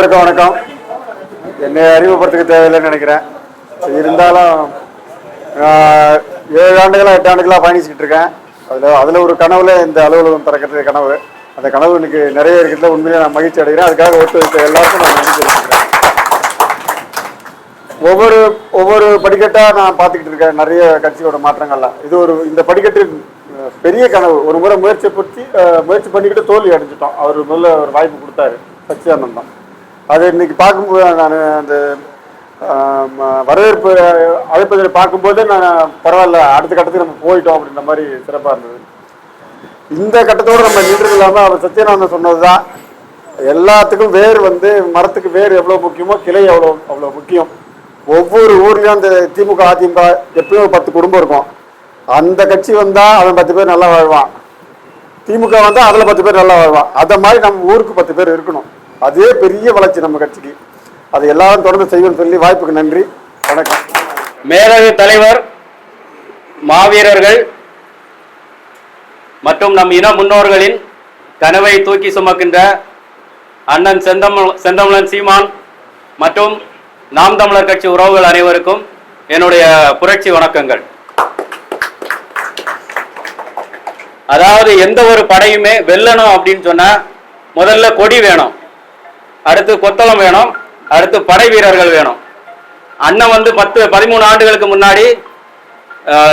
அனைவருக்கும் வணக்கம். என்னை அறிமுகப்படுத்துக்க தேவையில்லைன்னு நினைக்கிறேன். இருந்தாலும் ஏழு ஆண்டுகளாக எட்டு ஆண்டுகளாக பயணிச்சுக்கிட்டு இருக்கேன். அதில் அதில் ஒரு கனவுல இந்த அலுவலகம் திறக்கிறது கனவு. அந்த கனவு இன்னைக்கு நிறைய இருக்கிறதுல உண்மையிலே நான் மகிழ்ச்சி அடைகிறேன். அதுக்காக ஒத்துழைத்த எல்லாருக்கும் நான் நன்றி தெரிவிக்கிறேன். ஒவ்வொரு ஒவ்வொரு படிக்கட்டாக நான் பார்த்துக்கிட்டு இருக்கேன் நிறைய கட்சியோட மாற்றங்கள்லாம். இது ஒரு இந்த படிக்கட்டு பெரிய கனவு. ஒரு முறை முயற்சி பற்றி முயற்சி பண்ணிக்கிட்டு தோல்வி அடைஞ்சிட்டோம். அவர் முதல்ல ஒரு வாய்ப்பு கொடுத்தாரு. சச்சிதானந்தம். அது இன்னைக்கு பார்க்கும்போது நான் அந்த வரவேற்பு அழைப்பதை பார்க்கும்போது நான் பரவாயில்ல அடுத்த கட்டத்துக்கு நம்ம போயிட்டோம் அப்படின்ற மாதிரி சிறப்பாக இருந்தது. இந்த கட்டத்தோடு நம்ம நின்று இல்லாமல் அவர் சத்யநாதன் சொன்னதுதான். எல்லாத்துக்கும் வேர் வந்து மரத்துக்கு வேர் எவ்வளோ முக்கியமோ கிளை எவ்வளோ அவ்வளோ முக்கியம். ஒவ்வொரு ஊர்லேயும் அந்த திமுக அதிமுக எப்பயும் ஒரு பத்து குடும்பம் இருக்கும். அந்த கட்சி வந்தால் அவன் பத்து பேர் நல்லா வாழ்வான். திமுக வந்தால் அதில் பத்து பேர் நல்லா வாழ்வான். அதை மாதிரி நம்ம ஊருக்கு பத்து பேர் இருக்கணும். அதே பெரிய வளர்ச்சி நம்ம கட்சிக்கு. அதை எல்லாரும் தொடர்ந்து செய்வோம்னு சொல்லி வாய்ப்புக்கு நன்றி. வணக்கம். மேலகு தலைவர் மாவீரர்கள் மற்றும் நம் இன முன்னோர்களின் கனவை தூக்கி சுமக்கின்ற அண்ணன் செந்தமிழ் செந்தமிழன் சீமான் மற்றும் நாம் தமிழர் கட்சி உறவுகள் அனைவருக்கும் என்னுடைய புரட்சி வணக்கங்கள். அதாவது எந்த ஒரு படையுமே வெல்லணும் அப்படின்னு சொன்னா முதல்ல கொடி வேணும். அடுத்து கொத்தளம் வேணும். அடுத்து படை வீரர்கள் வேணும். அண்ணன் வந்து பத்து பதிமூணு ஆண்டுகளுக்கு முன்னாடி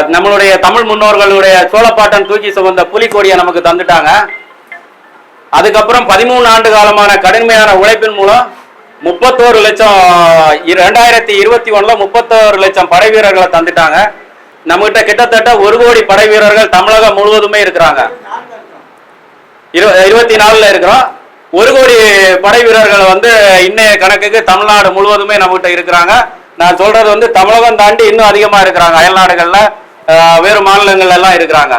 நம்மளுடைய தமிழ் முன்னோர்களுடைய சோழப்பாட்டன் தூக்கி சுமந்த புலிக்கொடியை நமக்கு தந்துட்டாங்க. அதுக்கப்புறம் பதிமூணு ஆண்டு காலமான கடுமையான உழைப்பின் மூலம் முப்பத்தோரு லட்சம் இ- ரெண்டாயிரத்தி இருபத்தி ஒண்ணுல முப்பத்தோரு லட்சம் படை வீரர்களை தந்துட்டாங்க. நம்மகிட்ட கிட்டத்தட்ட ஒரு கோடி படை வீரர்கள் தமிழகம் முழுவதுமே இருக்கிறாங்க. இருபத்தி நாலுல இருக்கிறோம். ஒரு கோடி படை வீரர்கள் வந்து இன்னைய கணக்குக்கு தமிழ்நாடு முழுவதுமே நம்மகிட்ட இருக்கிறாங்க. நான் சொல்றது வந்து தமிழகம் தாண்டி இன்னும் அதிகமா இருக்கிறாங்க. அயல் நாடுகள்ல வேறு மாநிலங்கள்ல எல்லாம் இருக்கிறாங்க.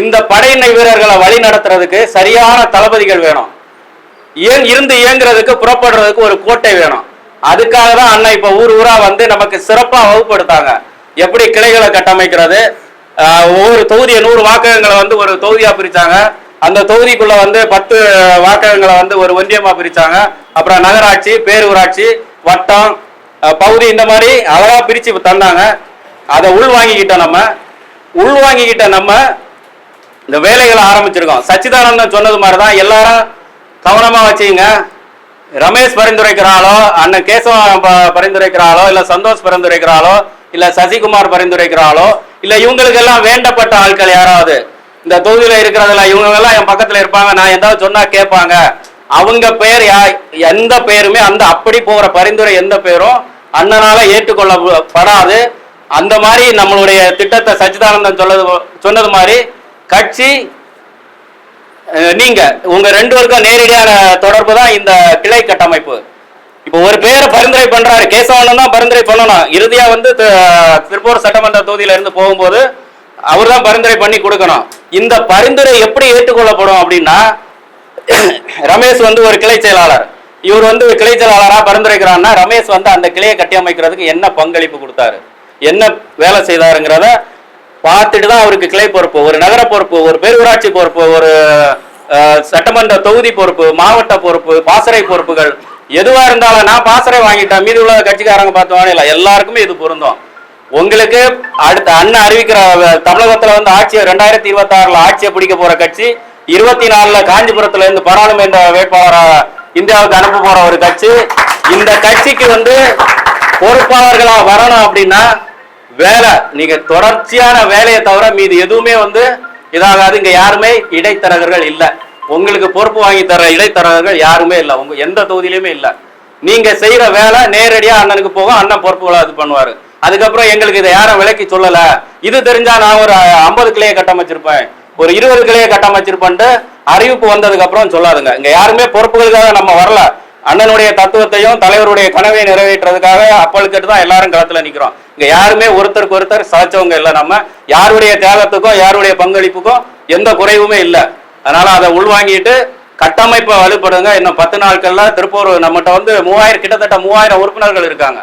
இந்த படையினை வீரர்களை வழி நடத்துறதுக்கு சரியான தளபதிகள் வேணும். ஏன் இருந்து இயங்குறதுக்கு புறப்படுறதுக்கு ஒரு கோட்டை வேணும். அதுக்காக தான் அண்ணன் இப்போ ஊர் ஊரா வந்து நமக்கு சிறப்பாக வகுப்படுத்தாங்க. எப்படி கிளைகளை கட்டமைக்கிறது? ஒவ்வொரு தொகுதியை நூறு வாக்ககங்களை வந்து ஒரு தொகுதியாக பிரித்தாங்க அந்த தொகுதிக்குள்ள வந்து பத்து வாக்கங்களை வந்து ஒரு ஒன்றியமா பிரிச்சாங்க. அப்புறம் நகராட்சி பேரூராட்சி வட்டம் பகுதி இந்த மாதிரி அழகா பிரிச்சு தந்தாங்க. அதை உள்வாங்கிக்கிட்டோம் நம்ம உள்வாங்கிக்கிட்ட நம்ம இந்த வேலைகளை ஆரம்பிச்சிருக்கோம். சச்சிதானந்தன் சொன்னது மாதிரி தான் எல்லாரும் கவனமா வச்சுங்க. ரமேஷ் பரிந்துரைக்கிறாளோ அண்ணன் கேசவன் ப- பரிந்துரைக்கிறாளோ இல்ல சந்தோஷ் பரிந்துரைக்கிறாளோ இல்ல சசிகுமார் பரிந்துரைக்கிறாளோ இல்ல இவங்களுக்கு எல்லாம் வேண்டப்பட்ட ஆட்கள் யாராவது இந்த தொகுதியில இருக்கிறதுல இவங்க எல்லாம் என் பக்கத்துல இருப்பாங்க. நான் ஏதாவது சொன்னா கேட்பாங்க. அவங்க பெயர் யா- எந்த பெயருமே அந்த அப்படி போகிற பரிந்துரை எந்த பெயரும் அண்ணனால ஏற்றுக்கொள்ளப்படாது. அந்த மாதிரி நம்மளுடைய திட்டத்தை சச்சிதானந்தன் சொல்லது சொன்னது மாதிரி கட்சி நீங்க உங்க ரெண்டு பேருக்கும் நேரடியான தொடர்பு தான் இந்த கிளை கட்டமைப்பு. இப்போ ஒரு பேரை பரிந்துரை பண்றாரு. கேசவண்ணன் தான் பரிந்துரை பண்ணணும். இறுதியா வந்து திருப்பூர் சட்டமன்ற தொகுதியில இருந்து போகும்போது அவர் தான் பரிந்துரை பண்ணி கொடுக்கணும். இந்த பரிந்துரை எப்படி ஏற்றுக்கொள்ளப்படும் அப்படின்னா ரமேஷ் வந்து ஒரு கிளை செயலாளர். இவர் வந்து கிளை செயலாளராக பரிந்துரைக்கிறான்னா ரமேஷ் வந்து அந்த கிளையை கட்டியமைக்கிறதுக்கு என்ன பங்களிப்பு கொடுத்தாரு? என்ன வேலை செய்தாருங்கிறத பார்த்துட்டு தான் அவருக்கு கிளை பொறுப்பு. ஒரு நகர பொறுப்பு ஒரு பேரூராட்சி பொறுப்பு ஒரு சட்டமன்ற தொகுதி பொறுப்பு மாவட்ட பொறுப்பு பாசறை பொறுப்புகள். எதுவா இருந்தாலும் நான் பாசறை வாங்கிட்டேன். மீதி உள்ள கட்சிக்காரங்க பார்த்தோம் இல்லை. எல்லாருக்குமே இது பொருந்தும். உங்களுக்கு அடுத்த அண்ணன் அறிவிக்கிற தமிழகத்துல வந்து ஆட்சியை ரெண்டாயிரத்தி இருபத்தி ஆறுல ஆட்சியை பிடிக்க போற கட்சி இருபத்தி நாலுல காஞ்சிபுரத்துல இருந்து பாராளுமன்ற வேட்பாளரா இந்தியாவுக்கு அனுப்ப போற ஒரு கட்சி. இந்த கட்சிக்கு வந்து பொறுப்பாளர்களா வரணும் அப்படின்னா வேலை. நீங்க தொடர்ச்சியான வேலையை தவிர மீது எதுவுமே வந்து இதாகாது. இங்க யாருமே இடைத்தரகர்கள் இல்லை. உங்களுக்கு பொறுப்பு வாங்கி தர இடைத்தரகர்கள் யாருமே இல்லை. உங்க எந்த தொகுதியிலுமே இல்லை. நீங்க செய்யற வேலை நேரடியா அண்ணனுக்கு போகும். அண்ணன் பொறுப்புகளை இது பண்ணுவாரு. அதுக்கப்புறம் எங்களுக்கு இதை யாரும் விலைக்கு சொல்லல. இது தெரிஞ்சா நான் ஒரு ஐம்பது கிளையை கட்டமைச்சிருப்பேன். ஒரு இருபது கிளையை கட்டமைச்சிருப்பேன்ட்டு அறிவிப்பு வந்ததுக்கு அப்புறம் சொல்லாதுங்க. இங்க யாருமே பொறுப்புகளுக்காக நம்ம வரல. அண்ணனுடைய தத்துவத்தையும் தலைவருடைய கனவை நிறைவேற்றுறதுக்காக அப்பழுக்கிட்டு தான் எல்லாரும் களத்துல நிக்கிறோம். இங்க யாருமே ஒருத்தருக்கு ஒருத்தர் சளைச்சவங்க இல்லை நம்ம. யாருடைய தியாகத்துக்கும் யாருடைய பங்களிப்புக்கும் எந்த குறைவுமே இல்லை. அதனால அதை உள்வாங்கிட்டு கட்டமைப்பை வலுப்படுங்க இன்னும் பத்து நாட்கள்ல திருப்பூர் நம்மகிட்ட வந்து மூவாயிரம் கிட்டத்தட்ட மூவாயிரம் உறுப்பினர்கள் இருக்காங்க.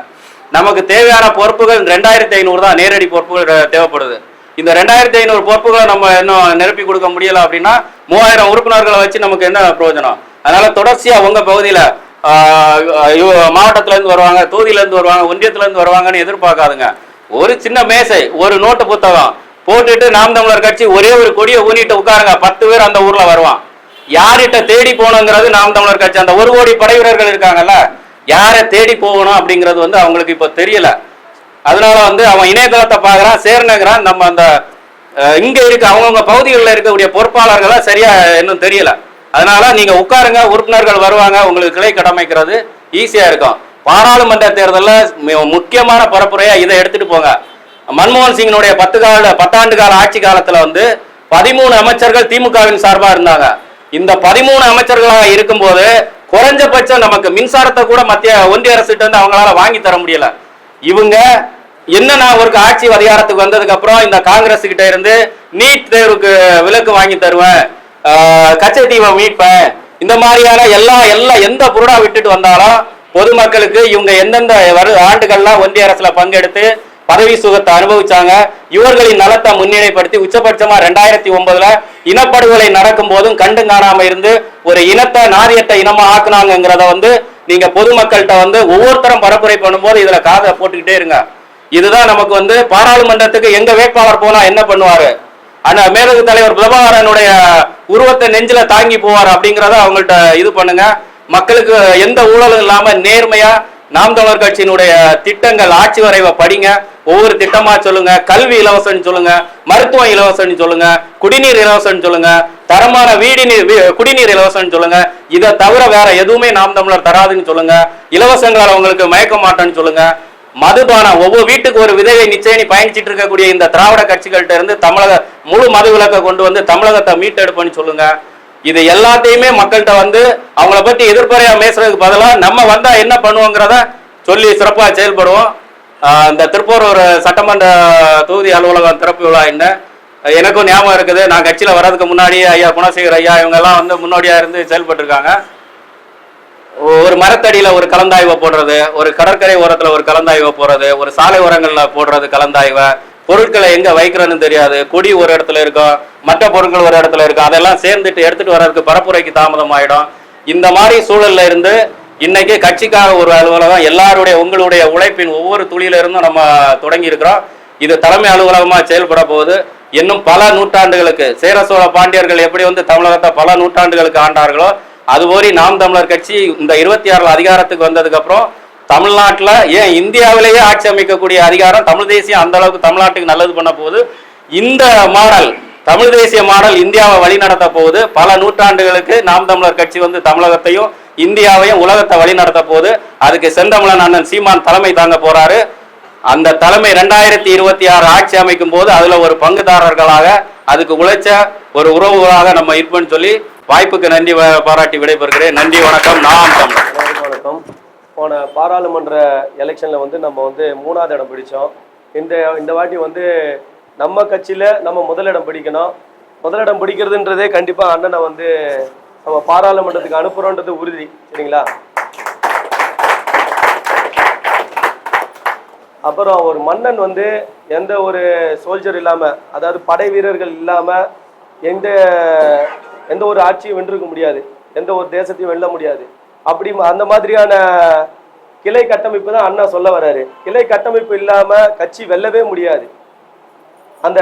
நமக்கு தேவையான பொறுப்புகள் ரெண்டாயிரத்தி ஐநூறு தான். நேரடி பொறுப்புகள் தேவைப்படுது. இந்த ரெண்டாயிரத்தி ஐநூறு பொறுப்புகளை நம்ம இன்னும் நிரப்பி கொடுக்க முடியல அப்படின்னா மூவாயிரம் உறுப்பினர்களை வச்சு நமக்கு என்ன பிரயோஜனம்? அதனால தொடர்ச்சியா உங்க பகுதியில மாவட்டத்துல இருந்து வருவாங்க தொகுதியில இருந்து வருவாங்க ஒன்றியத்துல இருந்து வருவாங்கன்னு எதிர்பார்க்காதுங்க. ஒரு சின்ன மேசை ஒரு நோட்டு புத்தகம் போட்டுட்டு நாம் தமிழர் கட்சி ஒரே ஒரு கொடியை ஊனிட்டு உட்காருங்க. பத்து பேர் அந்த ஊர்ல வருவான். யார்கிட்ட தேடி போகணுங்கிறது நாம் தமிழர் கட்சி. அந்த ஒரு கோடி படை வீரர்கள் இருக்காங்கல்ல யாரை தேடி போகணும் அப்படிங்கிறது வந்து அவங்களுக்கு இப்போ தெரியல. அதனால வந்து அவன் இணையதளத்தை பார்க்குறான் சேர்னுங்கிறான் நம்ம அந்த இங்கே இருக்க அவங்கவுங்க பகுதிகளில் இருக்கக்கூடிய பொறுப்பாளர்களாக சரியா இன்னும் தெரியல. அதனால நீங்க உட்காருங்க உறுப்பினர்கள் வருவாங்க உங்களுக்கு கிளை கடமைக்கிறது ஈஸியா இருக்கும். பாராளுமன்ற தேர்தலில் முக்கியமான பரப்புரையா இதை எடுத்துட்டு போங்க. மன்மோகன் சிங்கினுடைய பத்து கால பத்தாண்டு கால ஆட்சி காலத்துல வந்து பதிமூணு அமைச்சர்கள் திமுகவின் சார்பா இருந்தாங்க. இந்த பதிமூணு அமைச்சர்களாக இருக்கும்போது குறைஞ்சபட்சம் நமக்கு மின்சாரத்தை கூட மத்திய ஒன்றிய அரசு வந்து அவங்களால வாங்கி தர முடியல. இவங்க என்ன நான் ஒரு ஆட்சி அதிகாரத்துக்கு வந்ததுக்கு அப்புறம் இந்த காங்கிரஸ் கிட்ட இருந்து நீட் தேர்வுக்கு விலக்கு வாங்கி தருவேன் ஆஹ் கச்சத்தீவை மீட்பேன் இந்த மாதிரியான எல்லா எல்லா எந்த பொருடா விட்டுட்டு வந்தாலும் பொதுமக்களுக்கு இவங்க எந்தெந்த வரு ஆண்டுகள்லாம் ஒன்றிய அரசுல பங்கெடுத்து பதவி சுகத்தை அனுபவிச்சாங்க இவர்களின் நலத்தை முன்னிலைப்படுத்தி உச்சபட்சமா ரெண்டாயிரத்தி ஒன்பதுல இனப்படுகொலை நடக்கும் போதும் கண்டு காணாம இருந்து ஒரு இனத்தை நாரியத்தை இனமா ஆக்குனாங்கிறத வந்து நீங்க பொதுமக்கள்கிட்ட வந்து ஒவ்வொருத்தரும் பரப்புரை பண்ணும்போது இதுல காதை போட்டுக்கிட்டே இருங்க. இதுதான் நமக்கு வந்து பாராளுமன்றத்துக்கு எங்க வேட்பாளர் போனா என்ன பண்ணுவாரு? ஆனா மேலகு தலைவர் பிரபாகரனுடைய உருவத்தை நெஞ்சில தாங்கி போவார் அப்படிங்கறத அவங்கள்ட்ட இது பண்ணுங்க. மக்களுக்கு எந்த ஊழலும் இல்லாம நேர்மையா நாம் தமிழர் கட்சியினுடைய திட்டங்கள் ஆட்சி வரைவை படிங்க. ஒவ்வொரு திட்டமா சொல்லுங்க கல்வி இலவசம்னு சொல்லுங்க மருத்துவம் இலவசம்னு சொல்லுங்க குடிநீர் இலவசம்னு சொல்லுங்க தரமான வீடு நீர் வீ- குடிநீர் இலவசம்னு சொல்லுங்க இதை தவிர வேற எதுவுமே நாம் தமிழர் தராதுன்னு சொல்லுங்க இலவசங்களால் அவங்களுக்கு மயக்க மாட்டேன்னு சொல்லுங்க. மதுபானம் ஒவ்வொரு வீட்டுக்கு ஒரு விதையை நிச்சயம் பயணிச்சிட்டு இருக்கக்கூடிய இந்த திராவிட கட்சிகள்கிட்ட இருந்து தமிழக முழு மது விலக்கை கொண்டு வந்து தமிழகத்தை மீட்டெடுப்புன்னு சொல்லுங்க. இது எல்லாத்தையுமே மக்கள்கிட்ட வந்து அவங்கள பத்தி எதிர்ப்பறையா பேசுறதுக்கு பதிலாக நம்ம வந்தா என்ன பண்ணுவோங்கிறத சொல்லி சிறப்பாக செயல்படுவோம். இந்த திருப்பூர் சட்டமன்ற தொகுதி அலுவலகம் திறப்பு விழா என்ன? எனக்கும் ஞாபகம் இருக்குது. நான் கட்சியில் வர்றதுக்கு முன்னாடி ஐயா குணசேகர் ஐயா இவங்க எல்லாம் வந்து முன்னோடியா இருந்து செயல்பட்டுருக்காங்க. ஒரு மரத்தடியில் ஒரு கலந்தாய்வை போடுறது ஒரு கடற்கரை ஓரத்தில் ஒரு கலந்தாய்வை போடுறது ஒரு சாலை ஓரங்களில் போடுறது கலந்தாய்வை பொருட்களை எங்கே வைக்கிறேன்னு தெரியாது. கொடி ஒரு இடத்துல இருக்கும் மற்ற பொருட்கள் ஒரு இடத்துல இருக்கும். அதெல்லாம் சேர்ந்துட்டு எடுத்துகிட்டு வர்றதுக்கு பரப்புரைக்கு தாமதம் ஆகிடும் இந்த மாதிரி சூழல்ல இருந்து இன்னைக்கு கட்சிக்காக ஒரு அலுவலகம் எல்லாருடைய உங்களுடைய உழைப்பின் ஒவ்வொரு துளியிலிருந்தும் நம்ம தொடங்கி இருக்கிறோம் இது தலைமை அலுவலகமாக செயல்பட போகுது. இன்னும் பல நூற்றாண்டுகளுக்கு சேர சோழ பாண்டியர்கள் எப்படி வந்து தமிழகத்தை பல நூற்றாண்டுகளுக்கு ஆண்டார்களோ அதுபோரி நாம் தமிழர் கட்சி இந்த இருபத்தி ஆறுல அதிகாரத்துக்கு வந்ததுக்கு அப்புறம் ஏன் இந்தியாவிலேயே ஆட்சி அமைக்கக்கூடிய அதிகாரம் தமிழ் தேசியம் அந்த அளவுக்கு தமிழ்நாட்டுக்கு நல்லது பண்ண போகுது. இந்த மாடல் தமிழ் தேசிய மாடல் இந்தியாவை வழிநடத்த போகுது. பல நூற்றாண்டுகளுக்கு நாம் தமிழர் கட்சி வந்து தமிழகத்தையும் இந்தியாவையும் உலகத்தை வழிநடத்த போது அதுக்கு செந்தமிழன் அண்ணன் சீமான் தலைமை தாங்க போறாரு. அந்த தலைமை ரெண்டாயிரத்தி இருபத்தி ஆறு ஆட்சி அமைக்கும் போது அதுல ஒரு பங்குதாரர்களாக அதுக்கு உழைச்ச ஒரு உறவுகளாக நம்ம இருப்போம்னு சொல்லி வாய்ப்புக்கு நன்றி வ- பாராட்டி விடைபெறுகிறேன். நன்றி வணக்கம். நாம் தமிழர் வணக்கம். போன பாராளுமன்ற எலெக்ஷனில் வந்து நம்ம வந்து மூணாவது இடம் பிடிச்சோம். இந்த இந்த வாட்டி வந்து நம்ம கட்சியில் நம்ம முதலிடம் பிடிக்கணும். முதலிடம் பிடிக்கிறதுன்றதே கண்டிப்பாக அண்ணனை வந்து நம்ம பாராளுமன்றத்துக்கு அனுப்புறோன்றது உறுதி சரிங்களா? அப்புறம் ஒரு மன்னன் வந்து எந்த ஒரு சோல்ஜர் இல்லாமல் அதாவது படை வீரர்கள் இல்லாமல் எந்த எந்த ஒரு ஆட்சியும் வென்றிருக்க முடியாது எந்த ஒரு தேசத்தையும் வெல்ல முடியாது. அப்படி அந்த மாதிரியான கிளை கட்டமைப்பு தான் அண்ணா சொல்ல வர்றாரு. கிளை கட்டமைப்பு இல்லாமல் கட்சி வெல்லவே முடியாது. அந்த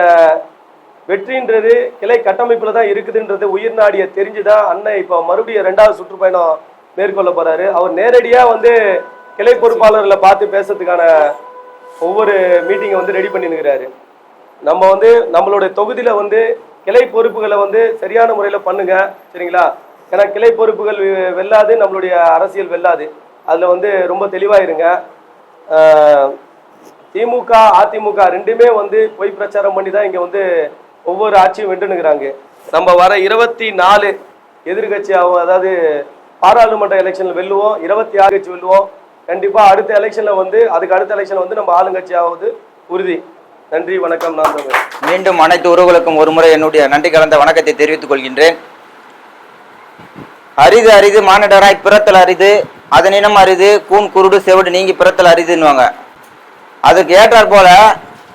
வெற்றின்றது கிளை கட்டமைப்பில் தான் இருக்குதுன்றது உயிர் நாடிய தெரிஞ்சுதான் அண்ணன் இப்போ மறுபடியும் ரெண்டாவது சுற்றுப்பயணம் மேற்கொள்ள போறாரு. அவர் நேரடியாக வந்து கிளை பொறுப்பாளர்களை பார்த்து பேசுறதுக்கான ஒவ்வொரு மீட்டிங்கை வந்து ரெடி பண்ணிருக்கிறாரு நம்ம வந்து நம்மளுடைய தொகுதியில் வந்து கிளை பொறுப்புகளை வந்து சரியான முறையில் பண்ணுங்க. சரிங்களா? ஏன்னா கிளை பொறுப்புகள் வெல்லாது நம்மளுடைய அரசியல் வெல்லாது. அதில் வந்து ரொம்ப தெளிவாக இருங்க திமுக அதிமுக ரெண்டுமே வந்து பொய் பிரச்சாரம் பண்ணி தான் இங்கே வந்து ஒவ்வொரு ஆட்சியும் வென்றுனுங்கிறாங்க நம்ம வர இருபத்தி நாலு எதிர்கட்சி அதாவது பாராளுமன்ற எலெக்ஷனில் வெல்லுவோம். இருபத்தி ஆறு கட்சி வெல்லுவோம். கண்டிப்பாக அடுத்த எலெக்ஷனில் வந்து அதுக்கு அடுத்த எலெக்ஷன் வந்து நம்ம ஆளுங்கட்சியாவது உறுதி. நன்றி வணக்கம். நான் மீண்டும் அனைத்து உறவுகளுக்கும் ஒருமுறை என்னுடைய நன்றி கலந்த வணக்கத்தை தெரிவித்துக் கொள்கின்றேன். அரிது அரிது மானிடராய் பிறத்தல் அரிது அதனினம் அரிது கூன் குருடு செவடு நீங்கி பிறத்தல் அரிதுன்னுவாங்க. அதுக்கு ஏற்றாற் போல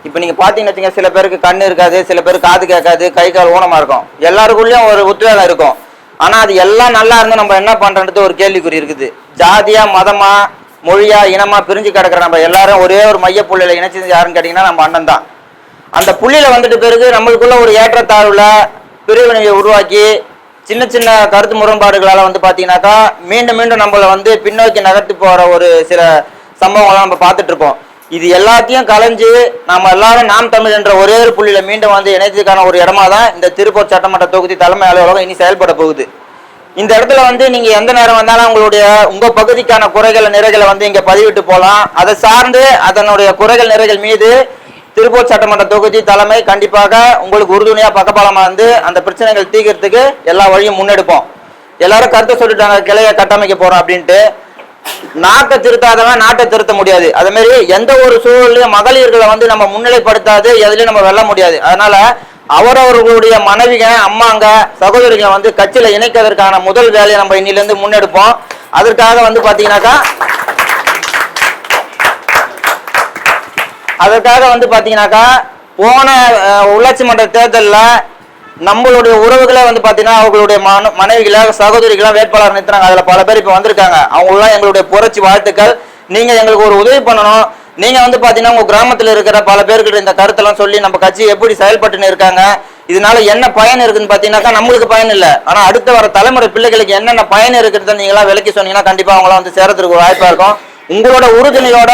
இப்போ நீங்கள் பார்த்தீங்கன்னு வச்சுங்க சில பேருக்கு கண் இருக்காது சில பேர் காது கேட்காது கை கால் ஊனமாக இருக்கும். எல்லாருக்குள்ளேயும் ஒரு உத்வேகம் இருக்கும். ஆனால் அது எல்லாம் நல்லா இருந்து நம்ம என்ன பண்றது ஒரு கேள்விக்குறி இருக்குது. ஜாதியாக மதமாக மொழியாக இனமாக பிரிஞ்சு கிடக்கிற நம்ம எல்லாரும் ஒரே ஒரு மைய புள்ளியில் இணைச்சது யாருன்னு கேட்டிங்கன்னா நம்ம அண்ணன் தான். அந்த புள்ளியில் வந்துட்டு பிறகு நம்மளுக்குள்ள ஒரு ஏற்றத்தாழ்வுல பிரிவினையை உருவாக்கி சின்ன சின்ன கருத்து முரண்பாடுகளால் வந்து பார்த்தீங்கன்னாக்கா மீண்டும் மீண்டும் நம்மளை வந்து பின்னோக்கி நகர்த்தி போகிற ஒரு சில சம்பவங்கள்லாம் நம்ம பார்த்துட்ருக்கோம் இது எல்லாத்தையும் கலைஞ்சு நம்ம எல்லாரும் நாம் தமிழ் என்ற ஒரே ஒரு புள்ளியில மீண்டும் வந்து இணைத்ததுக்கான ஒரு இடமா தான் இந்த திருப்பூர் சட்டமன்ற தொகுதி தலைமை அலுவலகம் இனி செயல்பட போகுது. இந்த இடத்துல வந்து நீங்க எந்த நேரம் வந்தாலும் உங்களுடைய உங்க பகுதிக்கான குறைகள் நிறைகளை வந்து இங்க பதிவிட்டு போகலாம் அதை சார்ந்து அதனுடைய குறைகள் நிறைகள் மீது திருப்பூர் சட்டமன்ற தொகுதி தலைமை கண்டிப்பாக உங்களுக்கு உறுதுணையா பக்கபலமா வந்து அந்த பிரச்சனைகள் தீக்கிறதுக்கு எல்லா வழியும் முன்னெடுப்போம். எல்லாரும் கருத்தை சொல்லிட்டாங்க கிளையை கட்டமைக்க போறோம் அப்படின்ட்டு. நாட்டை திருத்தாதவன் நாட்டை திருத்த முடியாது. அதே மாதிரி எந்த ஒரு சூழலையும் மகளிர்களை வந்து நம்ம முன்னிலைப்படுத்தாது எதுலையும் நம்ம வெல்ல முடியாது. அதனால அவரவர்களுடைய மனைவிக அம்மாங்க சகோதரிங்க வந்து கட்சியில இணைக்கிறதுக்கான முதல் வேலையை நம்ம இன்னிலிருந்து முன்னெடுப்போம். அதற்காக வந்து பாத்தீங்கன்னாக்கா அதற்காக வந்து பாத்தீங்கன்னாக்கா போன உள்ளாட்சி மன்ற தேர்தலில் நம்மளுடைய உறவுகளை வந்து பார்த்தீங்கன்னா அவங்களுடைய மன மனைவிகளாக சகோதரிகளாக வேட்பாளர் நிறுத்துறாங்க அதில் பல பேர் இப்போ வந்திருக்காங்க. அவங்களாம் எங்களுடைய புரட்சி வாழ்த்துக்கள். நீங்கள் எங்களுக்கு ஒரு உதவி பண்ணணும். நீங்கள் வந்து பார்த்தீங்கன்னா உங்கள் கிராமத்தில் இருக்கிற பல பேர்கிட்ட இந்த கருத்தெல்லாம் சொல்லி நம்ம கட்சி எப்படி செயல்பட்டுன்னு இருக்காங்க. இதனால என்ன பயன் இருக்குன்னு பார்த்தீங்கன்னாக்கா நம்மளுக்கு பயன் இல்லை. ஆனால் அடுத்து வர தலைமுறை பிள்ளைகளுக்கு என்னென்ன பயன் இருக்குதுன்னு நீங்களா விளக்கி சொன்னீங்கன்னா கண்டிப்பாக அவங்களாம் வந்து சேரத்துக்கு ஒரு இருக்கும். உங்களோட உறுதுணையோட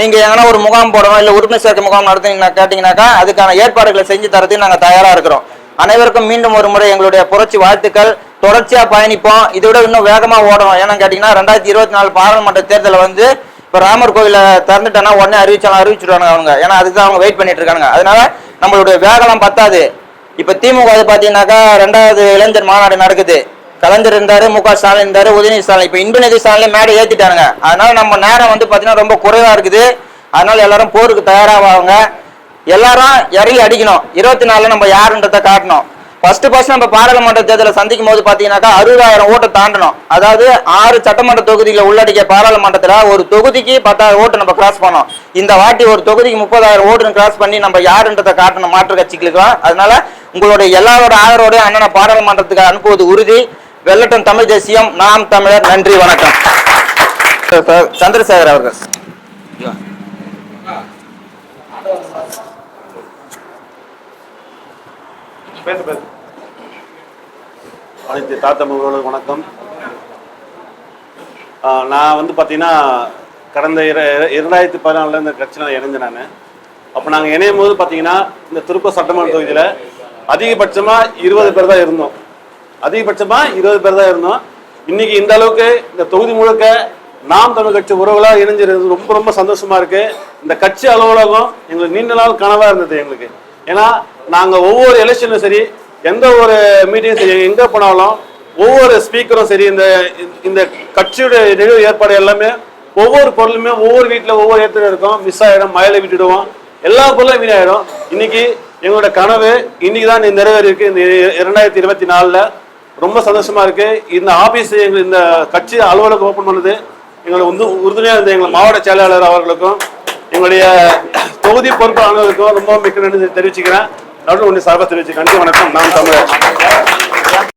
நீங்கள் எங்கன்னா ஒரு முகாம் போடணும் இல்லை உறுப்பினர் சேர்க்கை முகாம் நடத்தினீங்கன்னா கேட்டிங்கனாக்கா அதுக்கான ஏற்பாடுகளை செஞ்சு தரதுக்கு நாங்கள் தயாராக இருக்கிறோம். அனைவருக்கும் மீண்டும் ஒரு முறை எங்களுடைய புரட்சி வாழ்த்துக்கள். தொடர்ச்சியா பயணிப்போம். இதை விட இன்னும் வேகமா ஓடணும். ஏன்னு கேட்டீங்கன்னா ரெண்டாயிரத்தி இருபத்தி நாலு பாராளுமன்ற தேர்தலில் வந்து இப்ப ராமர் கோவில திறந்துட்டேன்னா உடனே அறிவிச்சாலும் அறிவிச்சிடுவாங்க அவங்க. ஏன்னா அதுக்கு அவங்க வெயிட் பண்ணிட்டு இருக்காங்க அதனால நம்மளுடைய வேகம்லாம் பத்தாது. இப்ப திமுக வந்து பாத்தீங்கன்னாக்கா ரெண்டாவது இளைஞர் மாநாடு நடக்குது. கலைஞர் இருந்தாரு மு க ஸ்டாலின் இருந்தாரு உதயநிதி ஸ்டாலின். இப்ப இன்பநிதி ஸ்டாலின் மேடை ஏத்திட்டாங்க அதனால நம்ம நேரம் வந்து பாத்தீங்கன்னா ரொம்ப குறைவா இருக்குது. அதனால எல்லாரும் போருக்கு தயாராக எல்லாரும் இறங்கி அடிக்கணும். இருபத்தி நாலுல நம்ம யாருன்றத காட்டணும். ஃபர்ஸ்ட் ஃபர்ஸ்ட் நம்ம பாராளுமன்ற தேர்தலை சந்திக்கும் போது பார்த்தீங்கன்னாக்கா அறுபதாயிரம் ஓட்டை தாண்டணும். அதாவது ஆறு சட்டமன்ற தொகுதிகளை உள்ளடக்கிய பாராளுமன்றத்தில் ஒரு தொகுதிக்கு பத்தாயிரம் ஓட்டு நம்ம கிராஸ் பண்ணோம் இந்த வாட்டி ஒரு தொகுதிக்கு முப்பதாயிரம் ஓட்டு கிராஸ் பண்ணி நம்ம யாருன்றதை காட்டணும். மாற்று கட்சிகளுக்கு அதனால உங்களுடைய எல்லாரோட ஆதரவோடய அண்ணனை பாராளுமன்றத்துக்கு அனுப்புவது உறுதி. வெள்ளட்டும் தமிழ் தேசியம். நாம் தமிழர். நன்றி. வணக்கம். சந்திரசேகர் அவர்கள். பேசு பேசு. அனைத்து தாத்தமுகளுக்கு வணக்கம். நான் வந்து பார்த்தீங்கன்னா கடந்த இர இரண்டாயிரத்தி பதினாலில் இந்த கட்சியில் இணைஞ்சேன் நான். அப்போ நாங்கள் இணையும் போது பார்த்தீங்கன்னா இந்த திருப்பூர் சட்டமன்ற தொகுதியில் அதிகபட்சமாக இருபது பேர் தான் இருந்தோம். அதிகபட்சமாக இருபது பேர் தான் இருந்தோம். இன்னைக்கு இந்த அளவுக்கு இந்த தொகுதி முழுக்க நாம் தமிழ் கட்சி உறவுகளாக இணைஞ்சிருந்தது ரொம்ப ரொம்ப சந்தோஷமா இருக்கு. இந்த கட்சி அலுவலகம் எங்களுக்கு நீண்ட நாள் கனவாக இருந்தது எங்களுக்கு. ஏன்னா நாங்கள் ஒவ்வொரு எலெக்ஷனும் சரி எந்த ஒரு மீட்டிங் சரி எங்கே போனாலும் ஒவ்வொரு ஸ்பீக்கரும் சரி இந்த இந்த கட்சியுடைய நிகழ்வு ஏற்பாடு எல்லாமே ஒவ்வொரு பொருளுமே ஒவ்வொரு வீட்டில் ஒவ்வொரு இடத்துல இருக்கும். மிஸ் ஆகிடும் மழையில விட்டுடுவோம். எல்லா பொருளும் வீணாயிடும். இன்னைக்கு எங்களோட கனவு இன்னைக்கு தான் நிறைவேறி இருக்கு இந்த இரண்டாயிரத்தி இருபத்தி நாலில் ரொம்ப சந்தோஷமா இருக்கு. இந்த ஆபீஸ் எங்க இந்த கட்சி அலுவலகம் ஓப்பன் பண்ணது. எங்களுக்கு வந்து உறுதுணையாக இருந்த எங்கள் மாவட்ட செயலாளர் அவர்களுக்கும் எங்களுடைய தொகுதி பொறுப்பாளர்களுக்கும் ரொம்ப மிக்க நன்றி தெரிவிச்சுக்கிறேன். நடுவில் ஒன்று சார்பாக வச்சு கண்டிப்பாக வணக்கம். நான் தமிழர்.